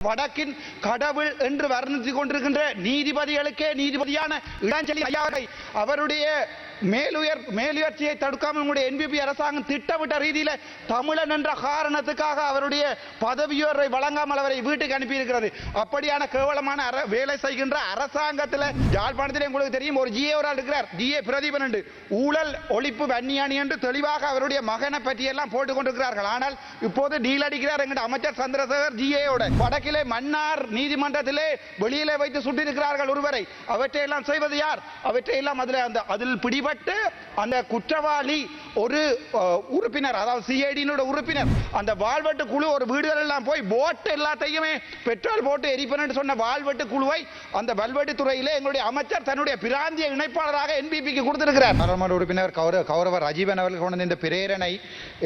வடக்கின் கடவுள் என்று வர்ணித்துக் கொண்டிருக்கின்ற நீதிபதிகளுக்கே நீதிபதியான இளஞ்சலி ஐயாவை அவருடைய மேலுயர் மேலுயர்ச்சியை தடுக்காமல் உங்களுடைய என்பிபி அரசாங்கம் திட்டமிட்ட ரீதியில் தமிழன் என்ற காரணத்துக்காக அவருடைய பதவியோரை வழங்காமல் அவரை வீட்டுக்கு அனுப்பியிருக்கிறது. அப்படியான கேவலமான அர- வேலை செய்கின்ற அரசாங்கத்தில் யாழ்ப்பாணத்தில் உங்களுக்கு தெரியும் ஒரு ஜிஏ ஒரு ஆள் இருக்கிறார். ஜிஏ பிரதீபன் என்று. ஊழல் ஒழிப்பு வன்னியாணி என்று தெளிவாக அவருடைய மகனை பற்றியெல்லாம் போட்டுக் கொண்டிருக்கிறார்கள் ஆனால் இப்போது டீல் அடிக்கிறார் என்கிற அமைச்சர் சந்திரசேகர் ஜிஏயோட வடக்கிலே மன்னார் நீதிமன்றத்திலே வெளியிலே வைத்து சுட்டிருக்கிறார்கள் ஒருவரை. அவற்றையெல்லாம் செய்வது யார்? அவற்றையெல்லாம் அதில் அந்த அதில் பிடிபட்டு அந்த குற்றவாளி ஒரு உறுப்பினர் அதாவது சிஐடியினோட உறுப்பினர் அந்த வாழ்வெட்டு குழு ஒரு வீடுகள் எல்லாம் போய் போட்டு எல்லாத்தையுமே பெட்ரோல் போட்டு எரிப்பேன் சொன்ன வாழ்வெட்டு குழுவை அந்த வல்வெட்டு துறையிலே எங்களுடைய அமைச்சர் தன்னுடைய பிராந்திய இணைப்பாளராக என்பிபிக்கு கொடுத்திருக்கிறார். பாராளுமன்ற உறுப்பினர் கௌரவ கௌரவர் ரஜீவன் அவர்கள் கொண்டு இந்த பிரேரணை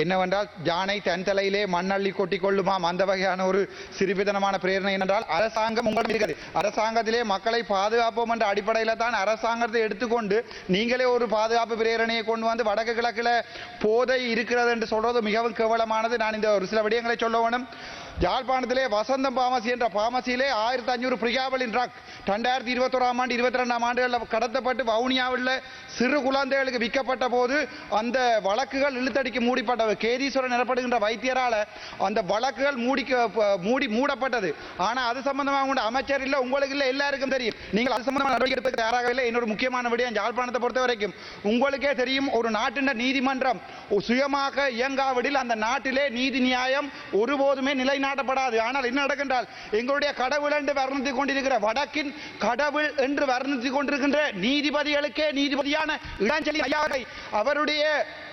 என்னவென்றால் ஜானை தன் தலையிலே மண்ணள்ளி கொட்டி கொள்ளுமாம். அந்த வகையான ஒரு சிறுபிதனமான பிரேரணை என்றால் அரசாங்கம் உங்களிடம் இருக்கிறது. அரசாங்கத்திலே மக்களை பாதுகாப்போம் என்ற அடிப்படையில் தான் அரசாங்கத்தை எடுத்துக்கொண்டு நீங்களே ஒரு பாதுகாப்பு பிரேரணையை கொண்டு வந்து வடக்கு கிழக்கில் போதை இருக்கிறது என்று சொல்றது மிகவும் கேவலமானது. நான் இந்த ஒரு சில விடயங்களை சொல்ல வேணும். யாழ்ப்பாணத்திலே வசந்தம் பாமசி என்ற பாமசியிலே ஆயிரத்தி அஞ்சூறு பிரியாவலின் ட்ரக். ரெண்டாயிரத்தி இருபத்தோராம் ஆண்டு இருபத்தி ரெண்டாம் ஆண்டுகளில் கடத்தப்பட்டு வவுனியாவில் சிறு குழந்தைகளுக்கு விற்கப்பட்ட போது அந்த வழக்குகள் இழுத்தடிக்கு மூடிப்பட்டது. கேதீஸ்வரன் எனப்படுகின்ற வைத்தியரால் அந்த வழக்குகள் மூடிக்க மூடி மூடப்பட்டது. ஆனால் அது சம்பந்தமாக உங்க அமைச்சர் இல்லை உங்களுக்கு இல்லை எல்லாருக்கும் தெரியும். நீங்கள் அது சம்பந்தமாக நடவடிக்கை எடுப்பதற்கு தயாராக இல்லை. இன்னொரு முக்கியமான விடயம் யாழ்ப்பாணத்தை பொறுத்த வரைக்கும். உங்களுக்கே தெரியும் ஒரு நாட்டின் நீதிமன்றம் சுயமாக இயங்காவிடில் அந்த நாட்டிலே நீதி நியாயம் ஒருபோதுமே நிலை நிலைநாட்டப்படாது ஆனால் என்ன நடக்கின்றால் எங்களுடைய கடவுள் என்று வர்ணித்துக் கொண்டிருக்கிற வடக்கின் கடவுள் என்று வர்ணித்துக் கொண்டிருக்கின்ற நீதிபதிகளுக்கே நீதிபதியான இளஞ்சலி ஐயாவை அவருடைய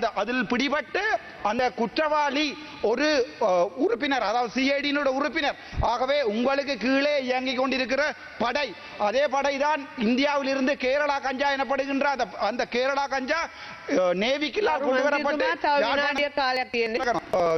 அந்த அதில் பிடிபட்டு அந்த குற்றவாளி ஒரு உறுப்பினர் அதாவது சிஐடியினுடைய உறுப்பினர் ஆகவே உங்களுக்கு கீழே இயங்கிக் கொண்டிருக்கிற படை அதே படை தான் இந்தியாவில் இருந்து கேரளா கஞ்சா எனப்படுகின்ற அந்த அந்த கேரளா கஞ்சா நேவிக்கில்லால் கொண்டு வரப்பட்டு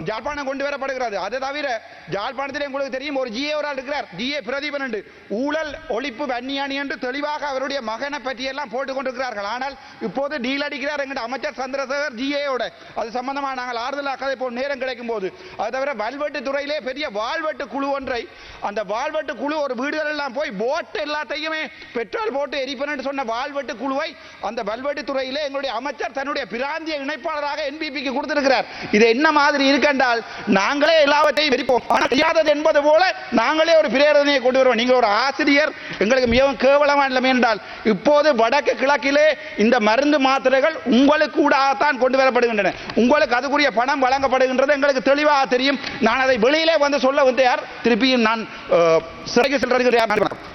ஜாழ்ப்பாணம் கொண்டு வரப்படுகிறது அதை தவிர ஜாழ்ப்பாணத்திலே உங்களுக்கு தெரியும் ஒரு ஜிஏ ஒரு இருக்கிறார் ஜிஏ பிரதீபன் என்று ஊழல் ஒழிப்பு வன்னியானி என்று தெளிவாக அவருடைய மகனை பற்றியெல்லாம் போட்டுக் கொண்டிருக்கிறார்கள் ஆனால் இப்போது டீல் அடிக்கிறார் எங்கள் அமைச்சர் சந்திரசேகர் ஜிஏயோட அது சம்பந்தமாக நாங்கள் ஆறுதலாக இப்போ நேரம் கிடைக்கும் போது அது தவிர வல்வெட்டு துறையிலே பெரிய வாழ்வெட்டு குழு ஒன்றை அந்த வாழ்வெட்டு குழு ஒரு வீடுகள் எல்லாம் போய் போட்டு எல்லாத்தையுமே பெட்ரோல் போட்டு எரிப்பேன் சொன்ன வாழ்வெட்டு குழுவை அந்த வல்வெட்டு துறையிலே எங்களுடைய அமைச்சர் தன்னுடைய பிராந்திய இணைப்பாளராக என்பிபிக்கு கொடுத்திருக்கிறார். இது என்ன மாதிரி இருக்கென்றால் நாங்களே எல்லாவற்றையும் எரிப்போம். ஆனால் செய்யாதது என்பது போல நாங்களே ஒரு பிரேரணையை கொண்டு வருவோம். நீங்கள் ஒரு ஆசிரியர் எங்களுக்கு மிகவும் கேவலமான நிலைமை என்றால் இப்போது வடக்கு கிழக்கிலே இந்த மருந்து மாத்திரைகள் உங்களுக்கு கூடத்தான் கொண்டு வரப்படுகின்றன. உங்களுக்கு அதுக்குரிய பணம் வழங்கப்படுகின்றது எங்களுக்கு தெளிவாக தெரியும். நான் அதை வெளியிலே வந்து சொல்ல வந்து யார்? திருப்பியும் நான் சிறைக்கு செல்றதுக்கு யார்?